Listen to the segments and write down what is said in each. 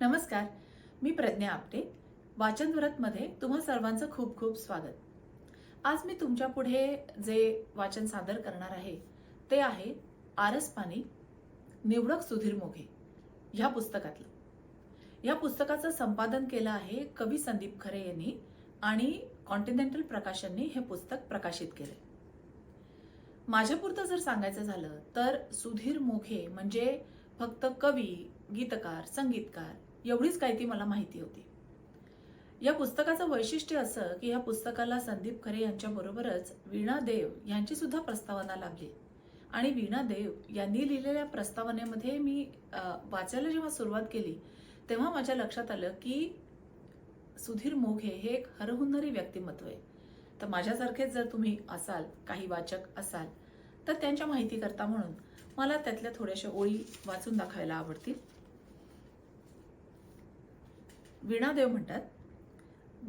नमस्कार मी प्रज्ञा आपटे. वाचनव्रतमध्ये तुम्हा सर्वांचं खूप खूप स्वागत. आज मी तुमच्यापुढे जे वाचन सादर करणार आहे ते आहे आरस पाणी निवडक सुधीर मोघे ह्या पुस्तकातलं. या पुस्तकाचं संपादन केलं आहे कवी संदीप खरे यांनी आणि कॉन्टिनेंटल प्रकाशननी हे पुस्तक प्रकाशित केले माझ्यापुरतं जर सांगायचं झालं तर सुधीर मोघे म्हणजे फक्त कवी गीतकार संगीतकार एवढीच काही ती मला माहिती होती. या पुस्तकाचं वैशिष्ट्य असं की या पुस्तकाला संदीप खरे यांच्याबरोबरच वीणा देव यांची सुद्धा प्रस्तावना लाभली आणि वीणा देव यांनी लिहिलेल्या प्रस्तावनेमध्ये मी वाचायला जेव्हा सुरुवात केली तेव्हा माझ्या लक्षात आलं की सुधीर मोघे हे एक हरहुन्नरी व्यक्तिमत्व आहे. तर माझ्यासारखेच जर तुम्ही असाल काही वाचक असाल तर त्यांच्या माहिती करता म्हणून मला त्यातल्या थोड्याशा ओळी वाचून दाखवायला आवडतील. वीणादेव म्हणतात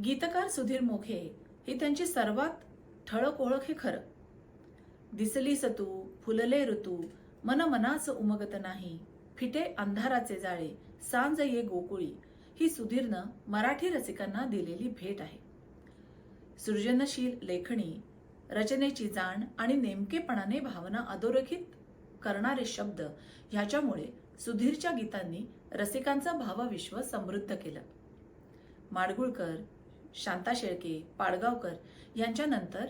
गीतकार सुधीर मोघे ही त्यांची सर्वात ठळक ओळख हे खरं. दिसली सतू फुलले ऋतू मन मनाच उमगत नाही फिटे अंधाराचे जाळे सांज ये गोकुळी ही सुधीरनं मराठी रसिकांना दिलेली भेट आहे. सृजनशील लेखणी रचनेची जाण आणि नेमकेपणाने भावना अधोरेखित करणारे शब्द ह्याच्यामुळे सुधीरच्या गीतांनी रसिकांचं भावविश्व समृद्ध केलं. माडगुळकर शांता शेळके पाडगावकर यांच्यानंतर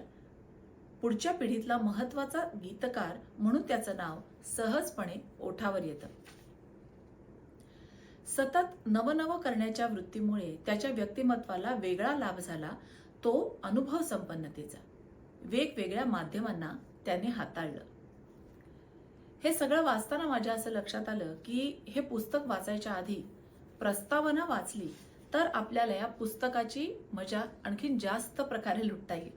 पुढच्या पिढीतला महत्त्वाचा गीतकार म्हणून त्याचं नाव सहजपणे ओठावर येतं. सतत नवनव करण्याच्या वृत्तीमुळे त्याच्या व्यक्तिमत्वाला वेगळा लाभ झाला तो अनुभव संपन्नतेचा. वेगवेगळ्या माध्यमांना त्याने हाताळलं. हे सगळं वाचताना माझ्या असं लक्षात आलं की हे पुस्तक वाचायच्या आधी प्रस्तावना वाचली तर आपल्याला या पुस्तकाची मजा आणखीन जास्त प्रकारे लुटता येईल.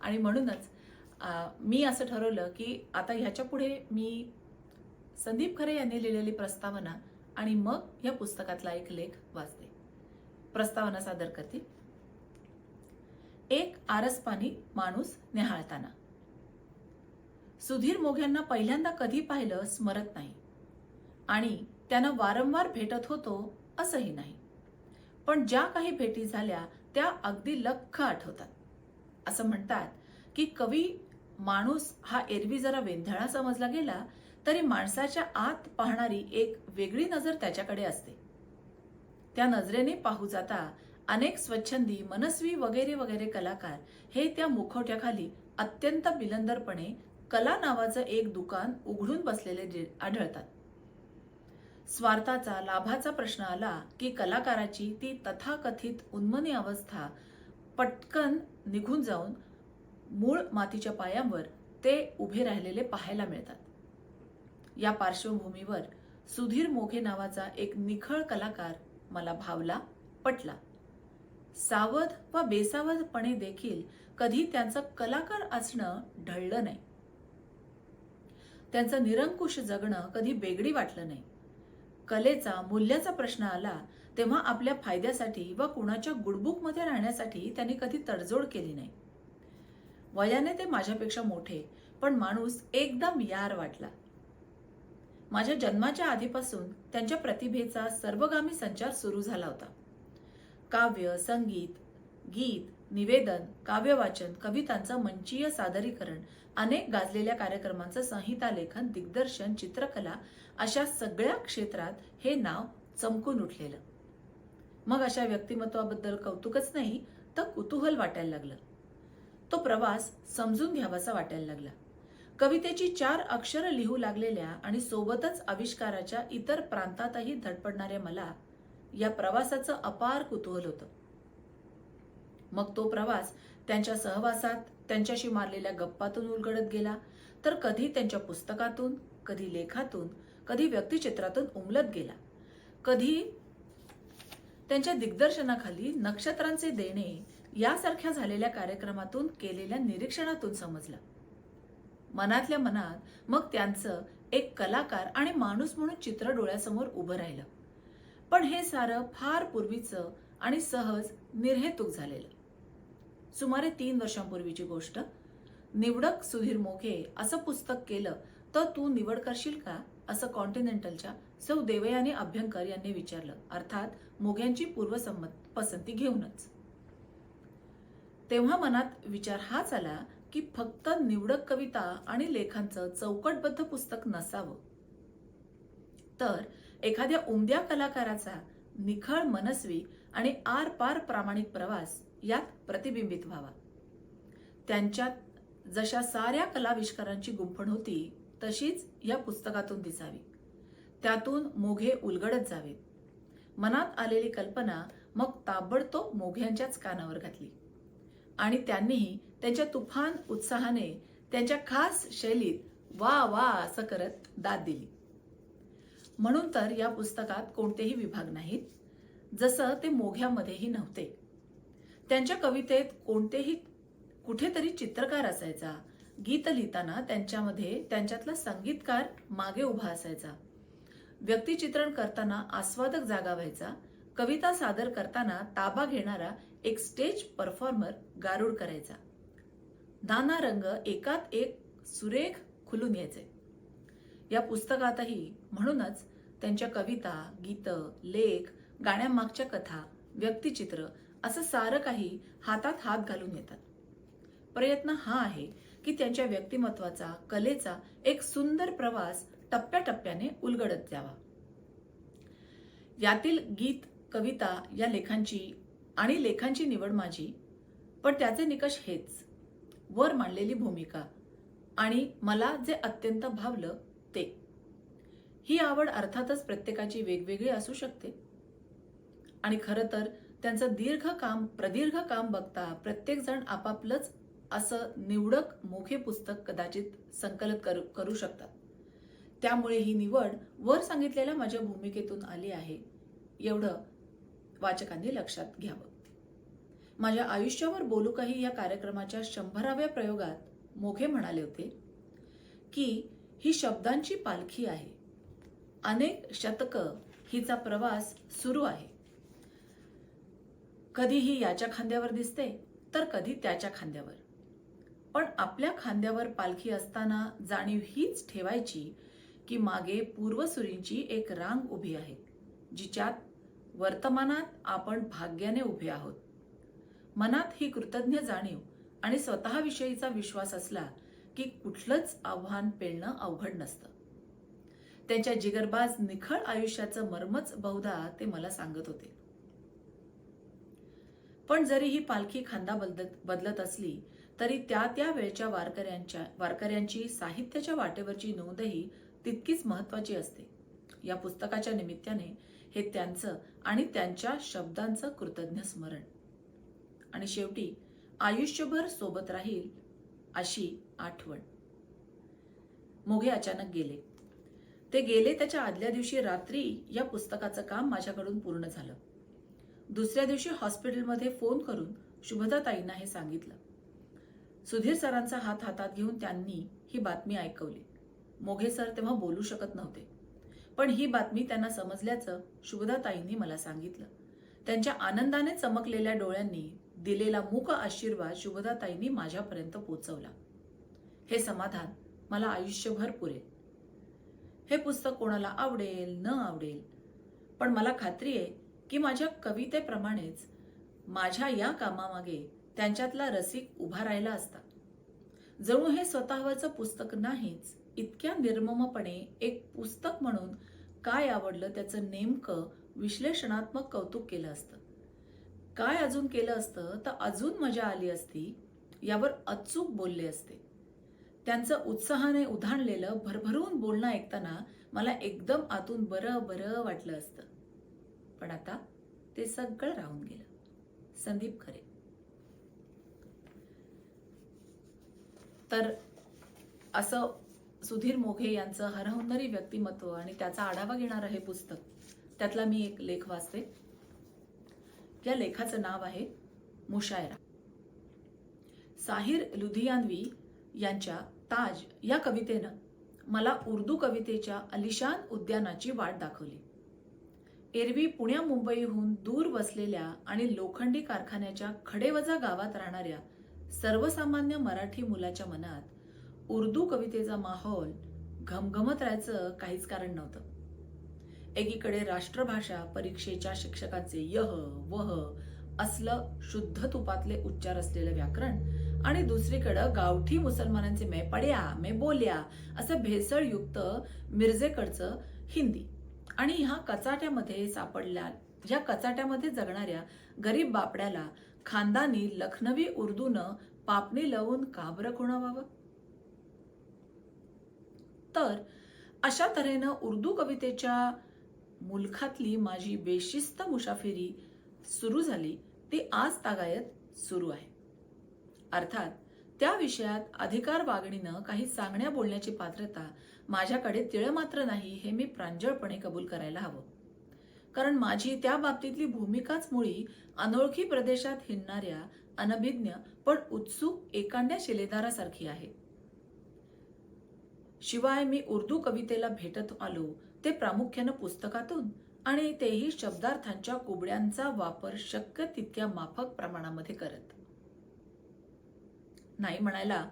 आणि म्हणूनच मी असं ठरवलं की आता ह्याच्या पुढे मी संदीप खरे यांनी लिहिलेली प्रस्तावना आणि मग या पुस्तकातला एक लेख वाचते. प्रस्तावना सादर करते एक आरसपानी माणूस निहाळताना. सुधीर मोघ्यांना पहिल्यांदा कधी पाहिलं स्मरत नाही. आणि त्यांना वारंवार भेटत होतो असंही नाही. पण ज्या काही भेटी झाल्या त्या अगदी लख्ख आठवतात. असं म्हणतात की कवी माणूस हा एरवी जरा वेंधळा समजला गेला तरी माणसाच्या आत पाहणारी एक वेगळी नजर त्याच्याकडे असते. त्या नजरेने पाहू जाता अनेक स्वच्छंदी मनस्वी वगैरे वगैरे कलाकार हे त्या मुखवट्याखाली अत्यंत बिलंदरपणे कला नावाचं एक दुकान उघडून बसलेले आढळतात. स्वार्थाचा लाभाचा प्रश्न आला की कलाकाराची ती तथाकथित उन्मनी अवस्था पटकन निघून जाऊन मूळ मातीच्या पायांवर ते उभे राहिलेले पाहायला मिळतात. या पार्श्वभूमीवर सुधीर मोघे नावाचा एक निखळ कलाकार मला भावला पटला. सावध व बेसावधपणे देखील कधी त्यांचं कलाकार असणं ढळलं नाही. त्यांचं निरंकुश जगणं कधी बेगडी वाटलं नाही. कलेचा मूल्याचा प्रश्न आला तेव्हा आपल्या फायद्यासाठी व कुणाच्या गुडबुकमध्ये राहण्यासाठी त्यांनी कधी तडजोड केली नाही. वयाने ते माझ्यापेक्षा मोठे पण माणूस एकदम यार वाटला. माझ्या जन्माच्या आधीपासून त्यांच्या प्रतिभेचा सर्वगामी संचार सुरू झाला होता. काव्य संगीत गीत निवेदन काव्यवाचन कवितांचं मंचीय सादरीकरण अनेक गाजलेल्या कार्यक्रमांचं संहिता लेखन दिग्दर्शन चित्रकला अशा सगळ्या क्षेत्रात हे नाव चमकून उठलेलं. मग अशा व्यक्तिमत्वाबद्दल कौतुकच नाही तर कुतूहल वाटायला लागलं. तो प्रवास समजून घ्यावासा वाटायला लागला. कवितेची चार अक्षरं लिहू लागलेल्या आणि सोबतच आविष्काराच्या इतर प्रांतातही धडपडणाऱ्या मला या प्रवासाचं अपार कुतूहल होतं. मग तो प्रवास त्यांच्या सहवासात त्यांच्याशी मारलेल्या गप्पातून उलगडत गेला. तर कधी त्यांच्या पुस्तकातून कधी लेखातून कधी व्यक्तिचित्रातून उमलत गेला. कधी त्यांच्या दिग्दर्शनाखाली नक्षत्रांचे देणे यासारख्या झालेल्या कार्यक्रमातून केलेल्या निरीक्षणातून समजलं. मनातल्या मनात मग त्यांचं एक कलाकार आणि माणूस म्हणून चित्र डोळ्यासमोर उभं राहिलं. पण हे सारं फार पूर्वीचं आणि सहज निर्हेतुक झालेलं. सुमारे तीन वर्षांपूर्वीची गोष्ट. निवडक सुधीर मोघे असं पुस्तक केलं तर तू निवड करशील का? असं कॉन्टिनेंटलच्या सौ देवयानी अभ्यंकर यांनी विचारलं. अर्थात मोघ्यांची पूर्वसंमत पसंती घेऊनच. तेव्हा मनात विचार हाच आला की फक्त निवडक कविता आणि लेखांचं चौकटबद्ध पुस्तक नसावं. तर एखाद्या उमद्या कलाकाराचा निखळ मनस्वी आणि आर पार प्रामाणिक प्रवास यात प्रतिबिंबित व्हावा. त्यांच्यात जशा साऱ्या कलाविष्कारांची गुंफण होती तशीच या पुस्तकातून दिसावी. त्यातून मोघे उलगडत जावेत. मनात आलेली कल्पना मग ताबडतोब मोघ्यांच्याच कानावर घातली. आणि त्यांनीही त्यांच्या तुफान उत्साहाने त्यांच्या खास शैलीत वा वा असं करत दाद दिली. म्हणून तर या पुस्तकात कोणतेही विभाग नाहीत. जसं ते मोघ्यामध्येही नव्हते. त्यांच्या कवितेत कोणतेही कुठेतरी चित्रकार असायचा. गीत लिहिताना त्यांच्यामध्ये त्यांच्यातला संगीतकार मागे उभा असायचा. व्यक्तिचित्रण करताना आस्वादक जागा व्हायचा. कविता सादर करताना ताबा घेणारा एक स्टेज परफॉर्मर गारुड करायचा. नाना रंग एकात एक सुरेख खुलून यायचे या पुस्तकातही म्हणूनच त्यांच्या कविता गीतं लेख गाण्यामागच्या कथा व्यक्तिचित्र असं सारं काही हातात हात घालून येतात. प्रयत्न हा आहे की त्यांच्या व्यक्तिमत्वाचा कलेचा एक सुंदर प्रवास टप्प्याटप्प्याने उलगडत जावा. यातील गीत कविता या लेखांची आणि लेखांची निवड माझी पण त्याचे निकष हेच. वर मांडलेली भूमिका आणि मला जे अत्यंत भावलं ते. ही आवड अर्थातच प्रत्येकाची वेगवेगळी असू शकते. आणि खरं तर त्यांचं दीर्घ काम प्रदीर्घ काम बघता प्रत्येक जण आपापलंच असं निवडक मोखे पुस्तक कदाचित संकलित करू करू शकतात. त्यामुळे ही निवड वर सांगितलेल्या माझ्या भूमिकेतून आली आहे. एवढं वाचकांनी लक्षात घ्यावं. माझ्या आयुष्यावर बोलू काही या कार्यक्रमाच्या शंभराव्या प्रयोगात मोघे म्हणाले होते की ही शब्दांची पालखी आहे. अनेक शतकं हिचा प्रवास सुरू आहे. कधी ही याच्या खांद्यावर दिसते तर कधी त्याच्या खांद्यावर. पण आपल्या खांद्यावर पालखी असताना जाणीव हीच ठेवायची की मागे पूर्वसुरींची एक रांग उभी आहे जिच्यात वर्तमानात आपण भाग्याने उभे आहोत. मनात ही कृतज्ञ जाणीव आणि स्वतःविषयीचा विश्वास असला की कुठलंच आव्हान पेलणं अवघड नसतं. त्यांच्या जिगरबाज निखळ आयुष्याचं मर्मच बहुधा ते मला सांगत होते. पण जरी ही पालखी खांदा बदलत बदलत असली तरी त्या त्या वेळच्या वारकऱ्यांच्या वारकऱ्यांची साहित्याच्या वाटेवरची नोंदही तितकीच महत्वाची असते. या पुस्तकाच्या निमित्ताने हे त्यांचं आणि त्यांच्या शब्दांचं कृतज्ञ स्मरण. आणि शेवटी आयुष्यभर सोबत राहील अशी आठवण. मोघे अचानक गेले. ते गेले त्याच्या आदल्या दिवशी रात्री या पुस्तकाचं काम माझ्याकडून पूर्ण झालं. दुसऱ्या दिवशी हॉस्पिटलमध्ये फोन करून शुभदाताईंना हे सांगितलं. सुधीर सरांचा हात हातात घेऊन त्यांनी ही बातमी ऐकवली. मोघे सर तेव्हा बोलू शकत नव्हते. पण ही बातमी त्यांना समजल्याचं शुभदाताईंनी मला सांगितलं. त्यांच्या आनंदाने चमकलेल्या डोळ्यांनी दिलेला मूक आशीर्वाद शुभदाताईंनी माझ्यापर्यंत पोचवला. हे समाधान मला आयुष्यभर पुरेल. हे पुस्तक कोणाला आवडेल न आवडेल पण मला खात्री आहे की माझ्या कवितेप्रमाणेच माझ्या या कामामागे त्यांच्यातला रसिक उभा राहिला असता. जणू हे स्वतःवरचं पुस्तक नाहीच इतक्या निर्ममपणे एक पुस्तक म्हणून काय आवडलं त्याचं नेमकं विश्लेषणात्मक कौतुक केलं असतं. काय अजून केलं असतं तर अजून मजा आली असती यावर अचूक बोलले असते. त्यांचं उत्साहाने उधाणलेलं भरभरून बोलणं ऐकताना मला एकदम आतून बरं बरं वाटलं असतं. पण आता ते सगळं राहून गेलं. संदीप खरे. तर असं सुधीर मोघे यांचं हरहुन्नरी व्यक्तिमत्व आणि त्याचा आढावा घेणारं हे पुस्तक. त्यातला मी एक लेख वाचते. या लेखाचं नाव आहे मुशायरा. साहिर लुधियानवी यांच्या ताज या कवितेनं मला उर्दू कवितेच्या अलिशान उद्यानाची वाट दाखवली. एरवी पुण्या मुंबईहून दूर वसलेल्या आणि लोखंडी कारखान्याच्या खडेवजा गावात राहणाऱ्या सर्वसामान्य मराठी मुलाच्या मनात उर्दू कवितेचा माहोल घमघमत राहायचं काहीच कारण नव्हतं. एकीकडे राष्ट्रभाषा परीक्षेच्या शिक्षकाचे यह वह असलं शुद्ध तुपातले उच्चार असलेलं व्याकरण आणि दुसरीकडं गावठी मुसलमानांचे मे पड्या मे बोल्या असं भेसळयुक्त मिरजेकडचं हिंदी. आणि ह्या कचाट्यामध्ये सापडल्या ह्या कचाट्यामध्ये जगणाऱ्या गरीब बापड्याला खानदानी लखनवी उर्दूनं पापणी लावून का खुणावावं तर अशा तऱ्हेनं उर्दू कवितेच्या मुलखातली माझी बेशिस्त मुसाफिरी सुरू झाली. ती आज तागायत सुरू आहे. अर्थात त्या विषयात अधिकार वागणीनं काही सांगण्या बोलण्याची पात्रता माझ्याकडे तिळ मात्र नाही हे मी प्रांजळपणे कबूल करायला हवं. कारण माझी त्या बाबतीतली भूमिकाच मुळी अनोळखी प्रदेशात हिंडणाऱ्या अनभिज्ञ पण उत्सुक एकांड्या शिलेदारासारखी आहे. शिवाय मी उर्दू कवितेला भेटत आलो ते प्रामुख्यानं पुस्तकातून आणि तेही शब्दार्थांच्या कुबड्यांचा वापर शक्य तितक्या माफक प्रमाणामध्ये करत. नाही म्हणायला.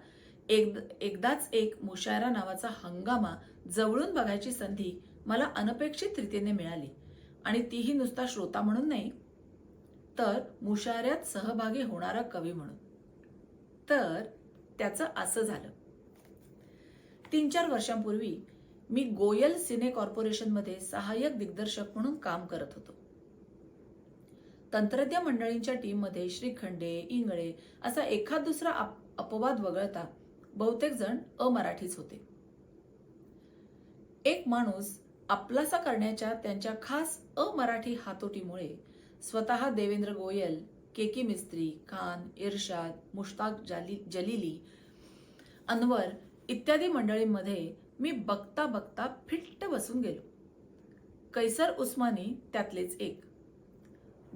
एक एकदाच एक मुशायरा नावाचा हंगामा जवळून बघायची संधी मला अनपेक्षित रीतीने मिळाली. आणि तीही नुसता श्रोता म्हणून नाही तर मुशायऱ्यात सहभागी होणारा कवी म्हणून. तर त्याचं असं झालं. तीन चार वर्षांपूर्वी मी गोयल सिने कॉर्पोरेशनमध्ये सहाय्यक दिग्दर्शक म्हणून काम करत होतो. तंत्रज्ञ मंडळींच्या टीममध्ये श्रीखंडे इंगळे असा एखाद दुसरा अपवाद वगळता बहुतेक जण अमराठीच होते. एक माणूस आपलासा करण्याच्या त्यांच्या खास अमराठी हातोटीमुळे स्वतः देवेंद्र गोयल केकी मिस्त्री खान इर्शाद मुश्ताक जाली जलिली अनवर इत्यादी मंडळींमध्ये मी बघता बघता फिट्ट बसून गेलो. कैसर उस्मानी त्यातलेच एक.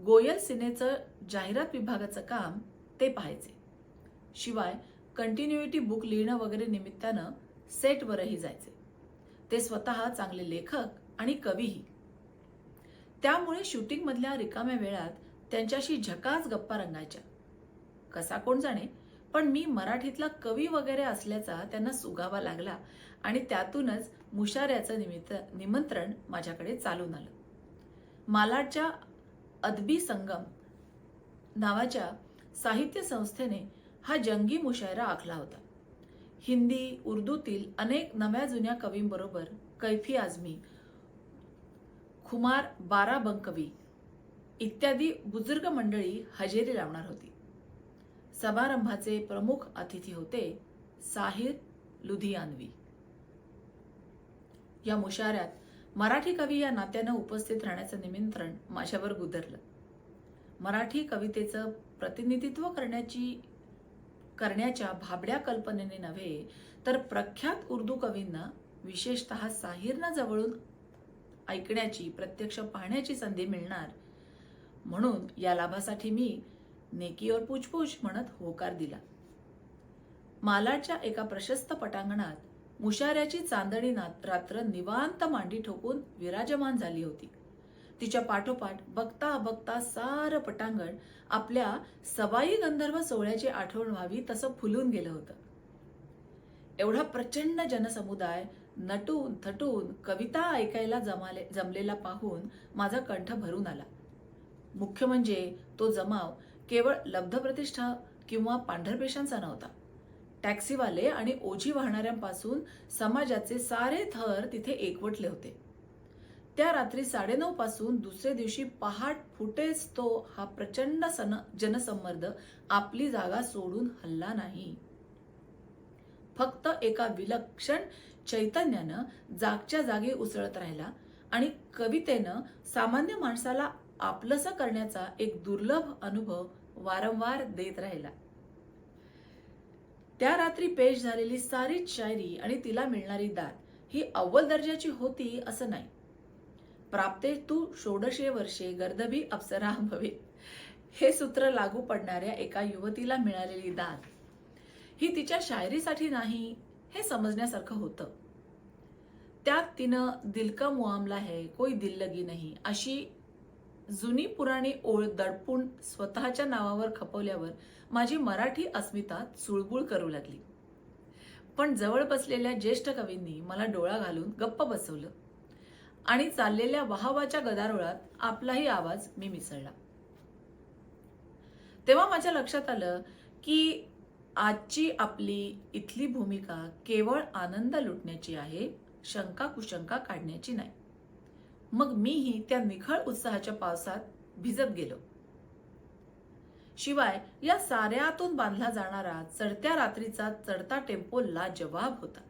गोयल सिनेचं जाहिरात विभागाचं काम ते पाहायचे. शिवाय कंटिन्युटी बुक लिहिणं वगैरे निमित्तानं सेटवरही जायचे. ते स्वतः चांगले लेखक आणि कवीही. त्यामुळे शूटिंगमधल्या रिकाम्या वेळात त्यांच्याशी झकास गप्पा रंगायच्या. कसा कोण जाणे पण मी मराठीतला कवी वगैरे असल्याचा त्यांना सुगावा लागला आणि त्यातूनच मुशाऱ्याचं निमित्त निमंत्रण माझ्याकडे चालून आलं. मालाडच्या अदबी संगम नावाच्या साहित्य संस्थेने हा जंगी मुशायरा आखला होता. हिंदी उर्दूतील अनेक नव्या जुन्या कवींबरोबर कैफी आझमी खुमार बारा बंकवी इत्यादी बुजुर्ग मंडळी हजेरी लावणार होती. समारंभाचे प्रमुख अतिथी होते साहिर लुधियानवी. या मुशाऱ्यात मराठी कवी या नात्यानं उपस्थित राहण्याचं निमंत्रण माझ्यावर गुदरलं. मराठी कवितेचं प्रतिनिधित्व करण्याची करण्याच्या भाबड्या कल्पनेने नव्हे तर प्रख्यात उर्दू कवींना विशेषतः साहिरना जवळून ऐकण्याची प्रत्यक्ष पाहण्याची संधी मिळणार. म्हणून या लाभासाठी मी नेकी और पूछपूछ म्हणत होकार दिला. मालाडच्या एका प्रशस्त पटांगणात मुशाऱ्याची चांदणी रात्र निवांत मांडी ठोकून विराजमान झाली होती. तिच्या पाठोपाठ बघता बघता सारं पटांगण आपल्या सवाई गंधर्व सोहळ्याची आठवण व्हावी तसं फुलून गेलं होतं. एवढा प्रचंड जनसमुदाय नटून थटून कविता ऐकायला जमाले जमलेला पाहून माझा कंठ भरून आला. मुख्य म्हणजे तो जमाव केवळ लब्धप्रतिष्ठा किंवा पांढरपेशांचा नव्हता. टॅक्सीवाले आणि ओझी वाहणाऱ्यांपासून समाजाचे सारे थर तिथे एकवटले होते. त्या रात्री साडेनऊ पासून दुसऱ्या दिवशी पहाट फुटेच तो हा प्रचंड सन जनसंमर्द आपली जागा सोडून हल्ला नाही. फक्त एका विलक्षण चैतन्यानं जागच्या जागी उसळत राहिला आणि कवितेनं सामान्य माणसाला आपलंसं करण्याचा एक दुर्लभ अनुभव वारंवार देत राहिला. त्या रात्री पेश झालेली सारीच शायरी आणि तिला मिळणारी दाद ही अव्वल दर्जाची होती असं नाही. प्राप्ते तू षोडशे वर्षे गर्दबी अप्सरा भवे. हे सूत्र लागू पडणाऱ्या एका युवतीला मिळालेली दाद. ही तिच्या शायरीसाठी नाही हे समजण्यासारखं होतं. त्यात तिनं दिलका मुआमला है कोई दिल लगी नाही अशी जुनी पुराणी ओळ दडपून स्वतःच्या नावावर खपवल्यावर माझी मराठी अस्मिता चुळबुळ करू लागली. पण जवळ बसलेल्या ज्येष्ठ कवींनी मला डोळा घालून गप्प बसवलं. आणि चाललेल्या वाहवाच्या गदारोळात आपलाही आवाज मी मिसळला. तेव्हा माझ्या लक्षात आलं की आजची आपली इथली भूमिका केवळ आनंद लुटण्याची आहे शंका कुशंका काढण्याची नाही. मग मीही त्या निखळ उत्साहाच्या पावसात भिजत गेलो. शिवाय या साऱ्यातून बांधला जाणारा चढत्या रात्रीचा चढता टेम्पो लाजवाब होता.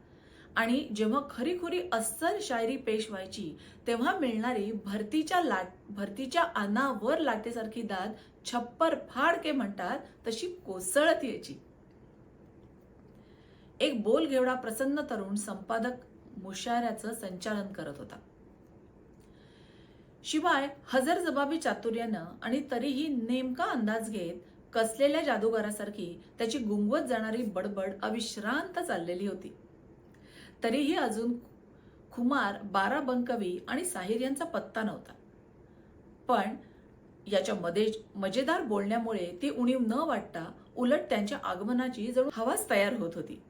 आणि जेव्हा खरीखुरी अस्सल शायरी पेश व्हायची तेव्हा मिळणारी भरतीच्या लाट भरतीच्या अनावर लाटेसारखी दाद छप्पर फाडके म्हणतात तशी कोसळत यायची. एक बोल घेवडा प्रसन्न तरुण संपादक मुशाऱ्याचं संचालन करत होता. शिवाय हजर जबाबी चातुर्यानं आणि तरीही नेमका अंदाज घेत कसलेल्या जादूगारासारखी त्याची गुंगवत जाणारी बडबड अविश्रांत चाललेली होती. तरीही अजून खुमार बारा बंकवी आणि साहिर यांचा पत्ता नव्हता. पण याच्या मध्ये मजेदार बोलण्यामुळे ती उणीव न वाटता उलट त्यांच्या आगमनाची जणू हवाच तयार होत होती.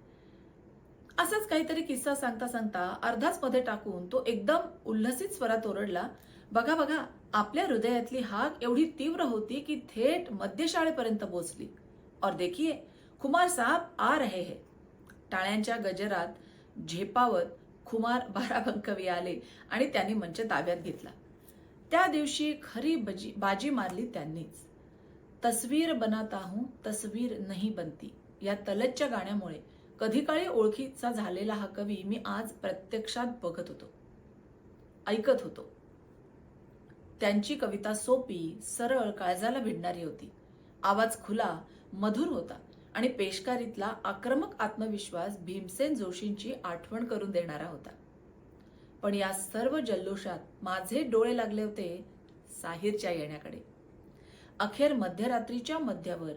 असाच काहीतरी किस्सा सांगता सांगता अर्धाच मध्ये टाकून तो एकदम उल्हसित स्वरात ओरडला बघा बघा आपल्या हृदयातली हाक एवढी तीव्र होती की थेट मध्यशाळेपर्यंत पोहोचली और देखिए कुमार साहब आ रहे है. टाळ्यांच्या गजरात झेपावत खुमार बाराबंकवी आले आणि त्यांनी मंच ताब्यात घेतला. त्या दिवशी खरी बजी बाजी मारली त्यांनीच. तस्वीर बनाता हूं तस्वीर नाही बनती. या तलतच्या गाण्यामुळे कधी काळी ओळखीचा झालेला हा कवी मी आज प्रत्यक्षात बघत होतो. ऐकत होतो. त्यांची कविता सोपी सरळ काळजाला भिडणारी होती. आवाज खुला मधुर होता. आणि पेशकारीतला आक्रमक आत्मविश्वास भीमसेन जोशींची आठवण करून देणारा होता. पण या सर्व जल्लोषात माझे डोळे लागले होते साहिरच्या येण्याकडे. अखेर मध्यरात्रीच्या मध्यावर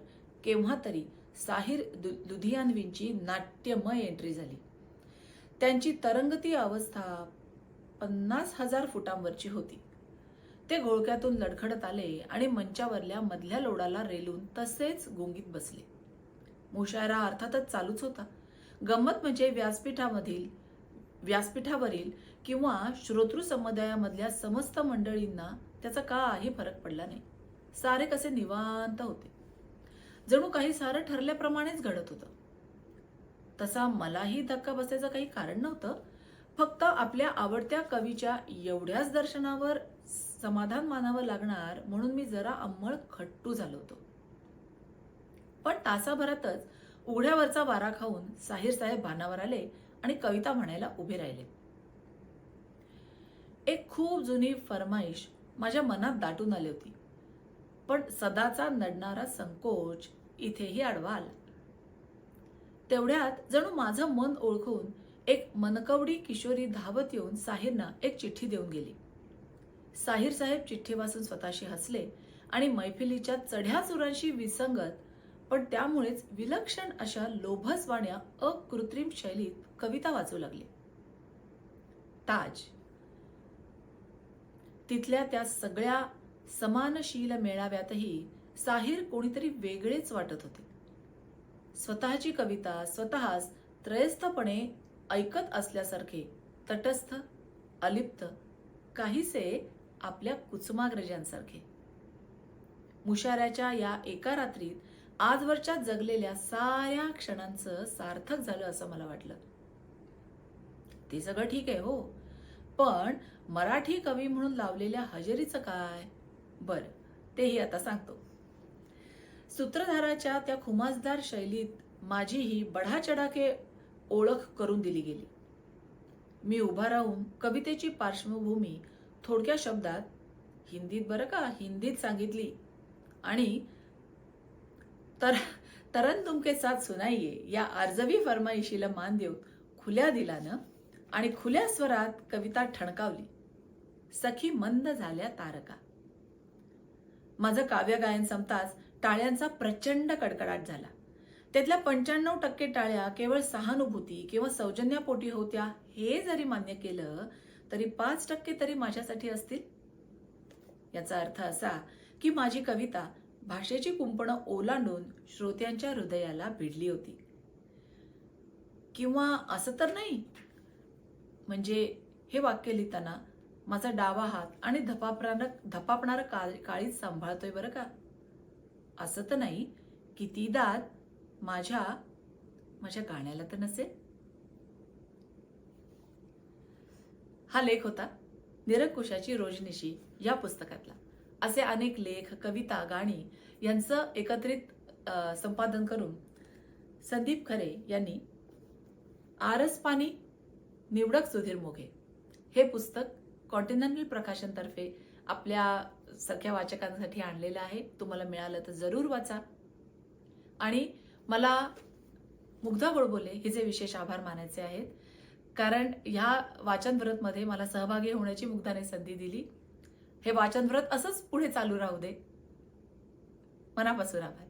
केव्हा तरी साहिर दु लुधियानवींची नाट्यमय एंट्री झाली. त्यांची तरंगती अवस्था पन्नास हजार फुटांवरची होती. ते घोळक्यातून लडखडत आले आणि मंचावरल्या मधल्या लोडाला रेलून तसेच गुंगीत बसले. मुशायरा अर्थातच चालूच होता. गंमत म्हणजे व्यासपीठामधील व्यासपीठावरील किंवा श्रोतृ समुदायामधल्या समस्त मंडळींना त्याचा काही फरक पडला नाही. सारे कसे निवांत होते. जणू काही सारं ठरल्याप्रमाणेच घडत होतं. तसा मलाही धक्का बसायचं काही कारण नव्हतं. फक्त आपल्या आवडत्या कवीच्या एवढ्याच दर्शनावर समाधान मानावं लागणार म्हणून मी जरा अंमळ खट्टू झालो होतो. पण तासाभरातच उघड्यावरचा वारा खाऊन साहिर साहेब भानावर आले आणि कविता म्हणायला उभे राहिले. एक खूप जुनी फरमाईश माझ्या मनात दाटून आली होती. पण सदाचा नडणारा संकोच इथेही आडवा आला. तेवढ्यात जणू माझं मन ओळखून एक मनकवडी किशोरी धावत येऊन साहिरना एक चिठ्ठी देऊन गेली. साहिर साहेब चिठ्ठी वाचून स्वतःशी हसले आणि मैफिलीच्या चढ्या सुरांशी विसंगत पण त्यामुळेच विलक्षण अशा लोभस वाण्या अकृत्रिम शैलीत कविता वाचू लागले. ताज. तिथल्या त्या सगळ्या समानशील मेळाव्यातही साहिर कोणीतरी वेगळेच वाटत होते. स्वतःची कविता स्वतःच त्रयस्थपणे ऐकत असल्यासारखे तटस्थ अलिप्त काहीसे आपल्या कुचमाग्रजांसारखे. मुशाऱ्याच्या या एका रात्रीत आजवरच्या जगलेल्या साऱ्या क्षणांचं सार्थक झालं असं मला वाटलं. ते सगळं ठीक आहे हो. पण मराठी कवी म्हणून लावलेल्या हजेरीचं काय? बर तेही आता सांगतो. सूत्रधाराच्या त्या खुमासदार शैलीत माझी ही बढाचढाके ओळख करून दिली गेली. मी उभा राहून कवितेची पार्श्वभूमी थोडक्या शब्दात हिंदीत बरं का हिंदीत सांगितली आणि तर तरन तुमके साथ सुनाइये या आर्जवी फरमाईशीला मान देऊन खुल्या दिलानं आणि खुल्या स्वरात कविता ठणकावली. सखी मंद झाल्या तारका. माझं काव्य गायन संपताच टाळ्यांचा प्रचंड कडकडाट झाला. त्यातल्या पंच्याण्णव टक्के टाळ्या केवळ सहानुभूती किंवा सौजन्यापोटी होत्या हे जरी मान्य केलं तरी पाच टक्के तरी माझ्यासाठी असतील? याचा अर्थ असा की माझी कविता भाषेची कुंपणं ओलांडून श्रोत्यांच्या हृदयाला भिडली होती. किंवा असं तर नाही? म्हणजे हे वाक्य लिहिताना माझा डावा हात आणि धपापणारं धपापणारं काळ काळीच सांभाळतोय बरं का? असं तर नाही किती दात माझ्या माझ्या गाण्याला तर नसेल? हा लेख होता निरंकुशाची रोजनिशी या पुस्तकातला. असे अनेक लेख कविता गाणी यांचं एकत्रित संपादन करून संदीप खरे यांनी आरस पाणी निवडक सुधीर मोघे हे पुस्तक कॉन्टिनेंटल प्रकाशनतर्फे आपल्या सख्या वाचकांसाठी आणलेलं आहे. तुम्हाला मिळालं तर जरूर वाचा. आणि मला मुग्धा गोडबोले हिचे विशेष आभार मानायचे आहेत कारण ह्या वाचन व्रतमध्ये मला सहभागी होण्याची मुग्धाने संधी दिली. हे वाचन व्रत असंच पुढे चालू राहू दे. मनापासून आभार.